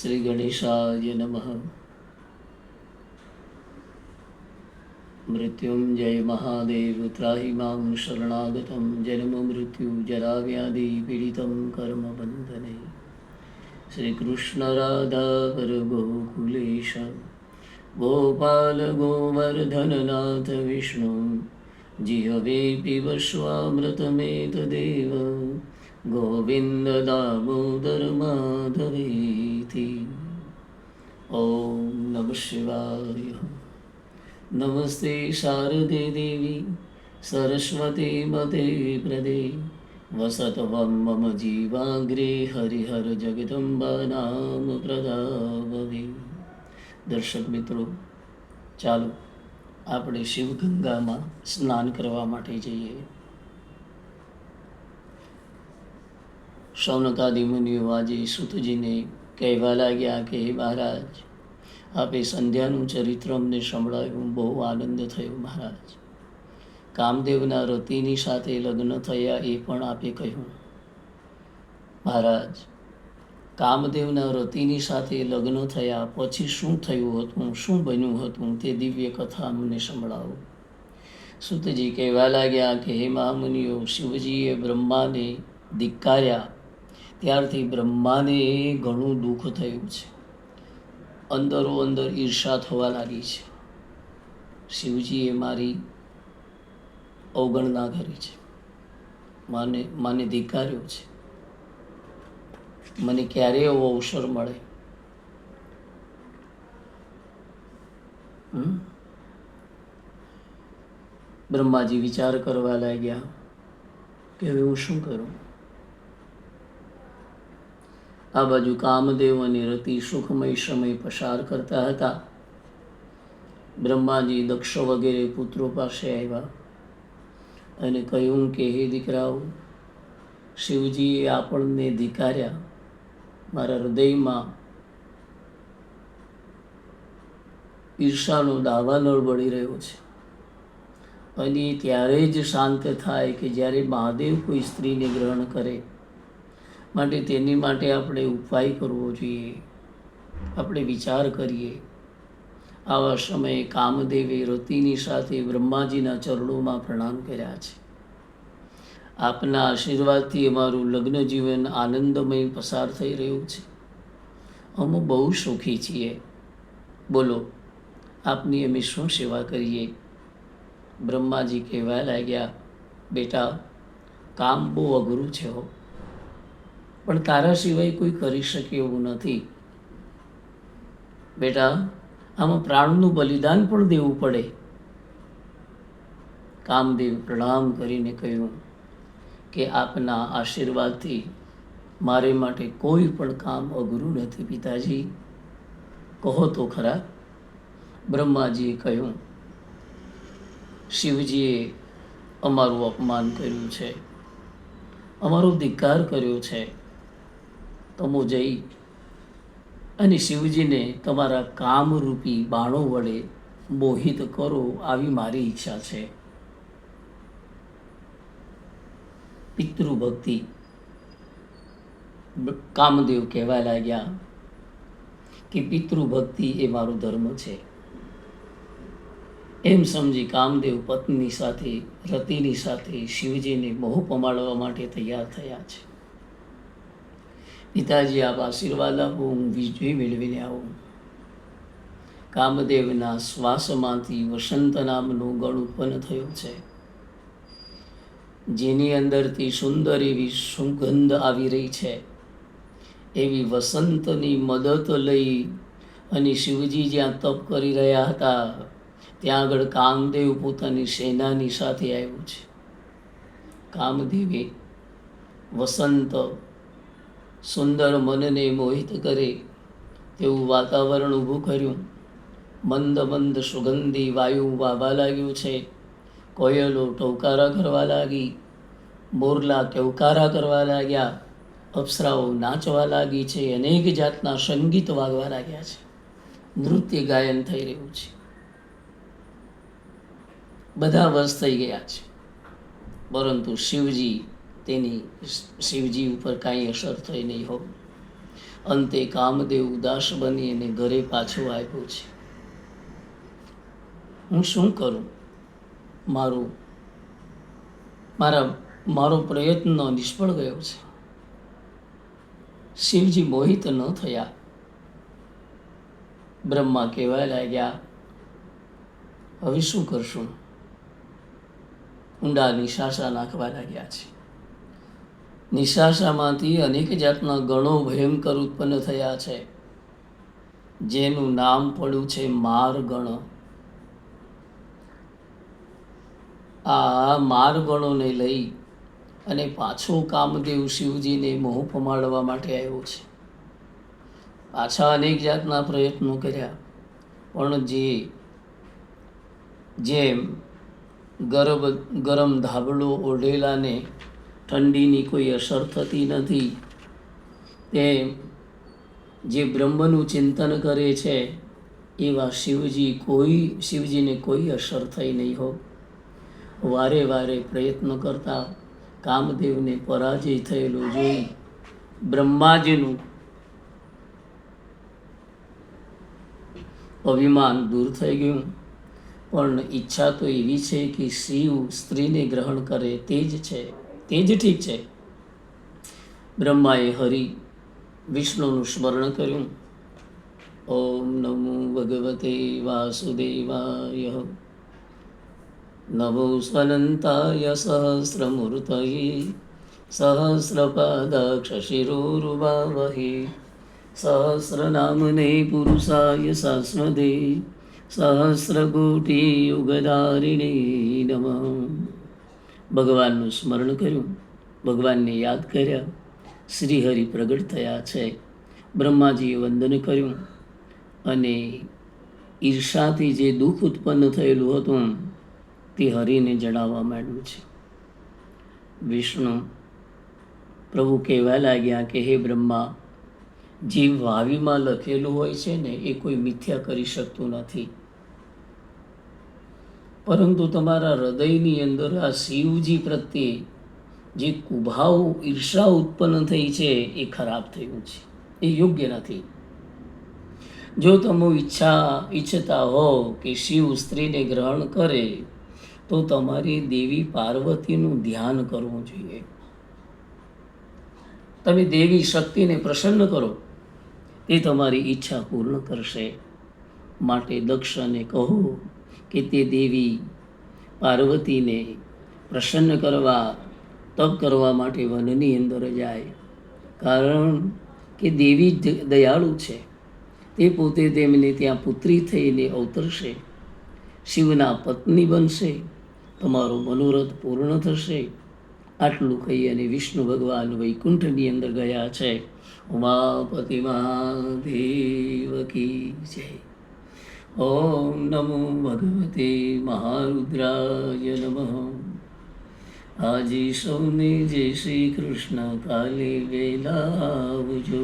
શ્રી ગણેશાય નમઃ. મૃત્યુંજય મહાદેવ, ત્રાહી મામ શરણાગતમ. જન્મ મૃત્યુ જરા વ્યાધિ પીડિતમ કર્મ બંધને. શ્રી કૃષ્ણ રાધા ગોકુલેશ, ગોપાલ ગોવર્ધનનાથ વિષ્ણુ, જીહવે પીબસ્વામૃતમેતદેવ ગોવિંદ દામોદર માધવેથી ઓમ નમ શિવાય નમસ્તે શારદે દેવી સરસ્વતી મતે પ્રદે વસતવમ મમ જીવાગ્રે હરિહર જગદંબા નામ પ્રદાવે દર્શક મિત્રો ચાલો આપણે શિવગંગામાં સ્નાન કરવા માટે જઈએ. શૌનકાદી મુનિઓ આજે સુતજીને કહેવા લાગ્યા કે, હે મહારાજ, આપે સંધ્યાનું ચરિત્ર અમને સંભળાવ્યું, બહુ આનંદ થયો મહારાજ. કામદેવના રતિની સાથે લગ્ન થયા એ પણ આપે કહ્યું. મહારાજ, કામદેવના રતિની સાથે લગ્ન થયા પછી શું થયું હતું, શું બન્યું હતું તે દિવ્ય કથા અમને સંભળાવો. સુતજી કહેવા લાગ્યા કે, હે મહામુનિઓ, શિવજીએ બ્રહ્માને ધિક્કાર્યા ત્યારથી બ્રહ્માને ઘણું દુઃખ થયું છે. અંદરો અંદર ઈર્ષા થવા લાગી છે. શિવજીએ મારી અવગણના કરી છે. માને માને ધિકાર્યો છે. મને ક્યારે એવો અવસર મળે. હમ? બ્રહ્માજી વિચાર કરવા લાગ્યા કે હવે હું શું કરું? આ બાજુ કામદેવ અને રતિ સુખમય સમય પસાર કરતા હતા. બ્રહ્માજી દક્ષ વગેરે પુત્રો પાસે આવ્યા અને કહ્યું કે, હે દીકરાઓ, શિવજીએ આપણને ધિકાર્યા. મારા હૃદયમાં ઈર્ષાનો દાવાનળ બળી રહ્યો છે. અને ત્યારે જ શાંત થાય કે જ્યારે મહાદેવ કોઈ સ્ત્રીને ગ્રહણ કરે માટે તેની માટે આપણે ઉપાય કરવો જોઈએ. આપણે વિચાર કરીએ. આવા સમયે કામદેવે રતિની સાથે બ્રહ્માજીના ચરણોમાં પ્રણામ કર્યા છે. આપના આશીર્વાદથી અમારું લગ્ન જીવન આનંદમય પસાર થઈ રહ્યું છે. અમે બહુ સુખી છીએ. બોલો, આપની અમે શું સેવા કરીએ? બ્રહ્માજી કહેવા લાગ્યા, બેટા, કામ બહુ અઘરું છે હો. પણ તારા સિવાય કોઈ કરી શકે એવું નથી. બેટા, આમાં પ્રાણનું બલિદાન પણ દેવું પડે. કામદેવ પ્રણામ કરીને કહ્યું કે આપના આશીર્વાદથી મારે માટે કોઈ પણ કામ અઘરું નથી, પિતાજી. કહો તો ખરા. બ્રહ્માજીએ કહ્યું, શિવજીએ અમારું અપમાન કર્યું છે. અમારો ધિક્કાર કર્યો છે. તમો જઈ અને શિવજીને તમારા કામરૂપી બાણો વડે મોહિત કરો આવી મારી ઈચ્છા છે. પિતૃભક્તિ. કામદેવ કહેવા લાગ્યા કે પિતૃભક્તિ એ મારો ધર્મ છે. એમ સમજી કામદેવ પત્ની સાથે, રતિની સાથે શિવજીને મોહ પમાડવા માટે તૈયાર થયા છે. પિતાજી આપ આશીર્વાદ આપો, હું વિજય મેળવીને આવું. કામદેવના શ્વાસમાંથી વસંત નામનો ગણ ઉત્પન્ન થયો છે. જેની અંદરથી સુંદર એવી સુગંધ આવી રહી છે. એવી વસંતની મદદ લઈ અને શિવજી જ્યાં તપ કરી રહ્યા હતા, ત્યાં આગળ કામદેવ પોતાની સેનાની સાથે આવ્યું છે. કામદેવે વસંત સુંદર મનને મોહિત કરે તેવું વાતાવરણ ઊભું કર્યું. મંદ મંદ સુગંધી વાયુ વાવા લાગ્યું છે. કોયલો ટવકારા કરવા લાગી. મોરલા ટવકારા કરવા લાગ્યા. અપ્સરાઓ નાચવા લાગી છે. અનેક જાતના સંગીત વાગવા લાગ્યા છે. નૃત્ય ગાયન થઈ રહ્યું છે. બધા વશ થઈ ગયા છે. પરંતુ શિવજી તેની શિવજી ઉપર કાંઈ અસર થઈ નહીં હોય અંતે કામદેવ ઉદાસ બની અને ઘરે પાછો આવ્યો છે. હું શું કરું? મારું, મારા, મારો પ્રયત્ન નિષ્ફળ ગયો છે. શિવજી મોહિત ન થયા. બ્રહ્મા કહેવા લાગ્યા, હવે શું કરશું? ઊંડા નિશાસા નાખવા લાગ્યા છે. નિશાસામાંથી અનેક જાતના ગણો ભયંકર ઉત્પન્ન થયા છે. જેનું નામ પડ્યું છે માર ગણ આ માર ગણોને લઈ અને પાછો કામદેવ શિવજીને મોહ પમાડવા માટે આવ્યો છે. પાછા અનેક જાતના પ્રયત્નો કર્યા, પણ જે, જેમ ગરબ, ગરમ ધાબળો ઓઢેલાને ઠંડીની કોઈ અસર થતી નથી. તેમ જે બ્રહ્મનું ચિંતન કરે છે, એવા શિવજી કોઈ, શિવજીને કોઈ અસર થઈ નહીં હો. વારે વારે પ્રયત્ન કરતા કામદેવને પરાજય થયેલો જોઈ બ્રહ્માજીનું અભિમાન દૂર થઈ ગયું. પણ ઈચ્છા તો એવી છે કે શિવ સ્ત્રીને ગ્રહણ કરે તે જ છે. તે જ ઠીક છે. બ્રહ્માએ હરિ વિષ્ણુનું સ્મરણ કર્યું. ઓમ નમો ભગવતે વાસુદેવાય. નમો સ્વનંતાય સહસ્રમૂર્તયે સહસ્રપાદાક્ષશિરોરુવાવહે. સહસ્રનામને પુરુષાય શાશ્વતે સહસ્રકોટિયુગધારિણે નમઃ. ભગવાનનું સ્મરણ કર્યું, ભગવાનને યાદ કર્યા, શ્રીહરિ પ્રગટ થયા છે. બ્રહ્માજીએ વંદન કર્યું અને ઈર્ષાથી જે દુઃખ ઉત્પન્ન થયેલું હતું, તે હરિને જણાવવા માંડ્યું છે. વિષ્ણુ, પ્રભુ કહેવા લાગ્યા કે, હે બ્રહ્મા જે વાવીમાં લખેલું હોય છે ને, એ કોઈ મિથ્યા કરી શકતું નથી. પરંતુ તમારા હૃદયની અંદર આ શિવજી પ્રત્યે જે કુભાવ, ઈર્ષા ઉત્પન્ન થઈ છે, એ ખરાબ થયું છે. એ યોગ્ય નથી. જો તમે ઈચ્છા, ઈચ્છતા હો કે શિવ સ્ત્રીને ગ્રહણ કરે, તો તમારી દેવી પાર્વતીનું ધ્યાન કરવું જોઈએ. તમે દેવી શક્તિને પ્રસન્ન કરો. તે તમારી ઈચ્છા પૂર્ણ કરશે. માટે દક્ષને કહો કે તે દેવી પાર્વતીને પ્રસન્ન કરવા, તપ કરવા માટે વનની અંદર જાય. કારણ કે દેવી દયાળુ છે. તે પોતે તેમને ત્યાં પુત્રી થઈને અવતરશે. શિવના પત્ની બનશે. તમારો મનોરથ પૂર્ણ થશે. આટલું કહી અને વિષ્ણુ ભગવાન વૈકુંઠની અંદર ગયા છે. ઉમાપતિ મહાદેવ કી જય. ઓમ નમો ભગવતે મહારુદ્રાય નમઃ આજે સૌને જય શ્રી કૃષ્ણ કાલે વેલા આવજો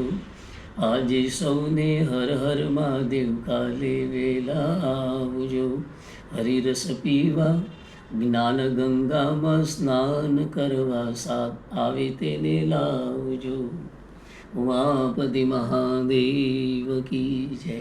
આજે સૌને હર હર મહાદેવ કાલે વેલા આવજો હરિરસ પીવા જ્ઞાન ગંગામાં સ્નાન કરવા સાથ આવે તેને લાવજો ઉમાપતિ મહાદેવ કી જય